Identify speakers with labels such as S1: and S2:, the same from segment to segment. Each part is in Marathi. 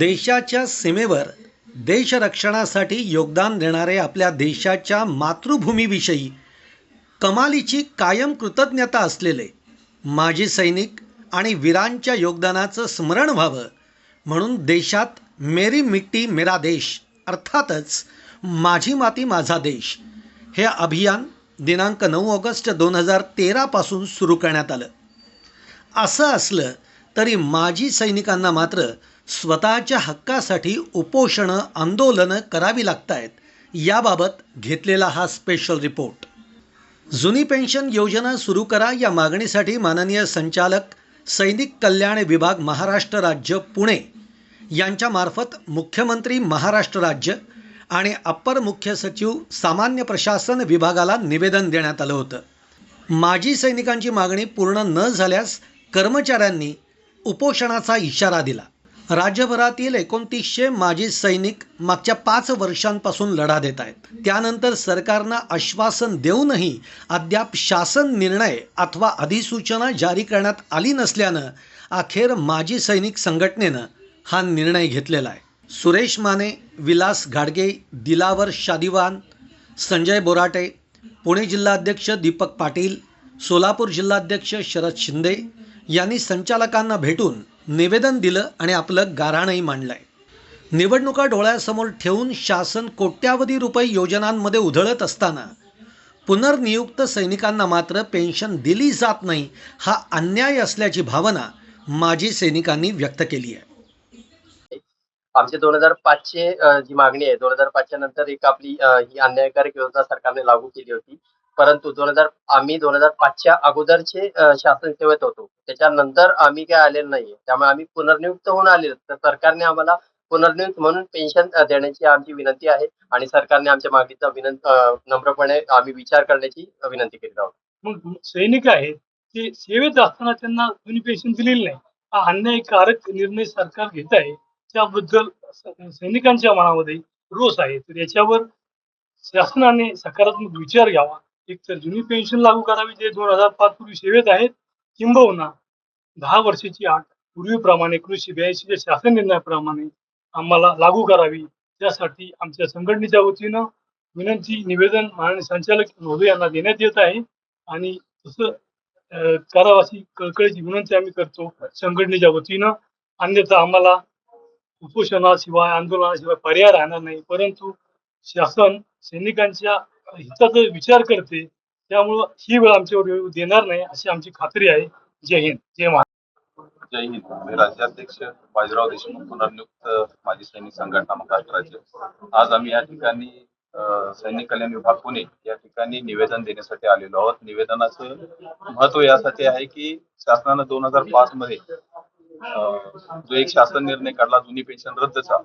S1: देशाच्या सीमेवर देशरक्षणासाठी योगदान देणारे आपल्या देशाच्या मातृभूमीविषयी कमालीची कायम कृतज्ञता असलेले माजी सैनिक आणि वीरांच्या योगदानाचं स्मरण व्हावं म्हणून देशात मेरी मिट्टी मेरा देश अर्थातच माझी माती माझा देश हे अभियान दिनांक नऊ ऑगस्ट दोन हजार तेरापासून सुरू करण्यात आलं. असं असलं तरी माजी सैनिकांना मात्र स्वतःच्या हक्कासाठी उपोषणं आंदोलनं करावी लागत आहेत याबाबत घेतलेला हा स्पेशल रिपोर्ट जुनी पेन्शन योजना सुरू करा या मागणीसाठी माननीय संचालक सैनिक कल्याण विभाग महाराष्ट्र राज्य पुणे यांच्यामार्फत मुख्यमंत्री महाराष्ट्र राज्य आणि अप्पर मुख्य सचिव सामान्य प्रशासन विभागाला निवेदन देण्यात आलं होतं. माजी सैनिकांची मागणी पूर्ण न झाल्यास कर्मचाऱ्यांनी उपोषणाचा इशारा दिला. राज्यभरातील एकोणतीसशे माजी सैनिक मागच्या पाच वर्षांपासून लढा देत आहेत. त्यानंतर सरकारनं आश्वासन देऊनही अद्याप शासन निर्णय अथवा अधिसूचना जारी करण्यात आली नसल्यानं अखेर माजी सैनिक संघटनेनं हा निर्णय घेतलेला आहे. सुरेश माने विलास घाडगे दिलावर शादिवान संजय बोराटे पुणे जिल्हाध्यक्ष दीपक पाटील सोलापूर जिल्हाध्यक्ष शरद शिंदे यांनी संचालकांना भेटून निवेदन दिलं आणि आपलं गाराणही मांडलंय. निवडणुका डोळ्यासमोर ठेवून शासन कोट्यावधी रुपये योजनांमध्ये उधळत असताना पुनर्नियुक्त सैनिकांना मात्र पेन्शन दिली जात नाही हा अन्याय असल्याची भावना माजी सैनिकांनी व्यक्त केली आहे.
S2: आमची दोन हजार पाचशे जी मागणी आहे दोन हजार पाचच्या नंतर एक आपली ही अन्यायकारक योजना सरकारने लागू केली होती. परंतु दोन हजार आम्ही दोन हजार पाचच्या अगोदरचे शासन सेवेत होतो. त्याच्यानंतर आम्ही काय आलेलो नाहीये. त्यामुळे आम्ही पुनर्नियुक्त होऊन आलेलो. तर सरकारने आम्हाला पुनर्नियुक्त म्हणून पेन्शन देण्याची आमची विनंती आहे आणि सरकारने आमच्या मागणीचा विनंती नम्रपणे आम्ही विचार करण्याची विनंती केली आहोत
S3: मग सैनिक आहेत ते सेवेत असताना त्यांना कोणी पेन्शन दिलेली नाही. हा अन्यायकारक निर्णय सरकार घेत आहे. त्याबद्दल सैनिकांच्या मनामध्ये रोष आहे. तर याच्यावर शासनाने सकारात्मक विचार घ्यावा. एक तर जुनी पेन्शन लागू करावी जे दोन हजार पाच पूर्वी सेवेत आहेत किंबहुना दहा वर्षाची आठ पूर्वीप्रमाणे कृषी ब्याऐंशीच्या शासन निर्णयाप्रमाणे आम्हाला लागू करावी. त्यासाठी आमच्या संघटनेच्या वतीनं विनंती निवेदन माननीय संचालक महोदय यांना देण्यात येत आहे. आणि तसं अं, कळकळीची विनंती आम्ही करतो संघटनेच्या वतीनं. अन्यथा आम्हाला उपोषणाशिवाय आंदोलनाशिवाय पर्याय राहणार नाही. परंतु शासन सैनिकांच्या हिताचा विचार करते त्यामुळं ही वेळ आमच्यावर येऊ देणार नाही अशी आमची खात्री आहे. जय हिंद. जय महाराज
S4: जय हिंद. मी राज्याध्यक्ष बाजीराव देशमुख पुनर्नियुक्त माजी सैनिक संघटना महाराष्ट्राचे. राज्य आज आम्ही या ठिकाणी सैनिक कल्याण विभाग पुणे या ठिकाणी निवेदन देण्यासाठी आलेलो आहोत. निवेदनाचं महत्त्व यासाठी आहे की शासनानं दोन हजार पाच मध्ये जो एक शासन निर्णय काढला जुनी पेन्शन रद्दचा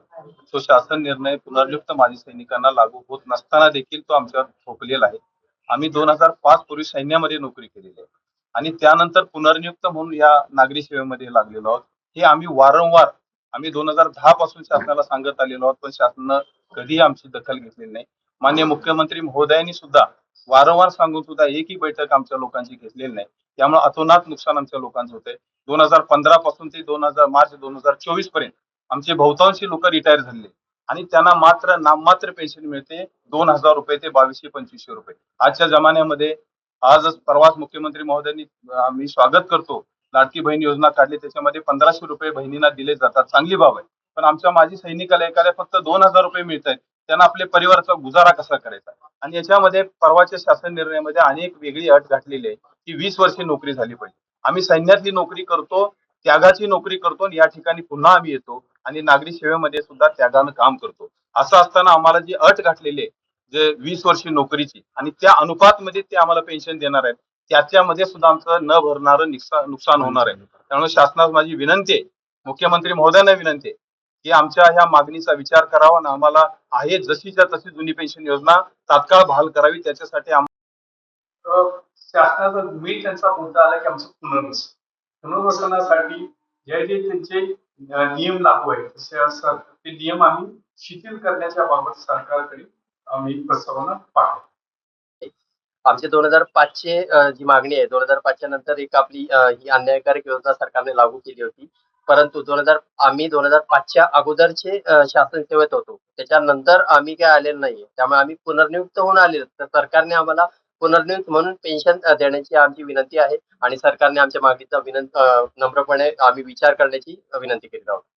S4: तो शासन निर्णय पुनर्नियुक्त माजी सैनिकांना लागू होत नसताना देखील तो आमच्यावर ठोकलेला आहे. आम्ही दोन हजार पाच पूर्वी सैन्यामध्ये नोकरी केलेली आहे. आणि त्यानंतर पुनर्नियुक्त म्हणून या नागरी सेवेमध्ये लागलेलो आहोत. हे आम्ही वारंवार आम्ही दोन हजार दहा पासून शासनाला सांगत आलेलो आहोत पण शासनानं कधीही आमची दखल घेतलेली नाही. मान्य मुख्यमंत्री महोदयांनी सुद्धा वारंवार सांगून सुद्धा एकही बैठक आमच्या लोकांची घेतलेली नाही. त्यामुळे अतोनात नुकसान आमच्या लोकांचं होतंय. दोन हजार पंधरा पासून ते दोन हजार मार्च दोन हजार चोवीसपर्यंत आमचे बहुतांशी लोक रिटायर झाले. आणि त्यांना मात्र नाममात्र पेन्शन मिळते दोन हजार रुपये ते बावीसशे पंचवीसशे रुपये. आजच्या जमान्यामध्ये आजच परवाच मुख्यमंत्री महोदयांनी आम्ही स्वागत करतो. लाडकी बहीण योजना काढली त्याच्यामध्ये पंधराशे रुपये बहिणींना दिले जातात. चांगली बाब आहे. पण आमच्या माजी सैनिकाला एकाला फक्त दोन हजार रुपये मिळत आहेत त्यांना आपल्या परिवाराचा गुजारा कसा करायचा? आणि याच्यामध्ये परवाच्या शासन निर्णयामध्ये अनेक वेगळी अट घातलेली आहे की वीस वर्षे नोकरी झाली पाहिजे. आम्ही सैन्यातली नोकरी करतो त्यागाची नोकरी करतो आणि या ठिकाणी पुन्हा आम्ही येतो आणि नागरी सेवेमध्ये सुद्धा त्यागानं काम करतो. असं असताना आम्हाला जी अट घातलेली आहे जे वीस वर्षी नोकरीची आणि त्या अनुपात मध्ये ते आम्हाला पेन्शन देणार आहेत त्याच्यामध्ये सुद्धा आमचं न भरणारं नुकसान नुकसान होणार आहे. त्यामुळे शासनास माझी विनंती आहे मुख्यमंत्री महोदयांना विनंती आहे की आमच्या ह्या मागणीचा विचार करावा आणि आम्हाला आहे जशीच्या तशी जुनी पेन्शन योजना तात्काळ बहाल करावी त्याच्यासाठी
S5: शासनाचा मेन त्यांचा मुद्दा आला की आमचं पुनर्वसन. पुनर्वसनासाठी जे जे त्यांचे नियम लागू आहेत तसे असतात ते नियम आम्ही शिथिल करण्याच्या बाबत सरकारकडे आम्ही प्रस्तावना पाठवतो.
S2: आमची दोन हजार पाचशे जी मागणी आहे दोन हजार पाचच्या नंतर एक आपली ही अन्यायकारक योजना सरकारने लागू केली होती. परंतु दोन हजार आम्ही दोन हजार पाचच्या अगोदरचे शासन सेवेत होतो. त्याच्यानंतर आम्ही काय आलेलो नाहीये. त्यामुळे आम्ही पुनर्नियुक्त होऊन आलेलो तर सरकारने आम्हाला पुनर्नियुक्त म्हणून पेन्शन देण्याची आमची विनंती आहे आणि सरकारने आमच्या मागणीचा विनंती नम्रपणे आम्ही विचार करण्याची विनंती केली आहोत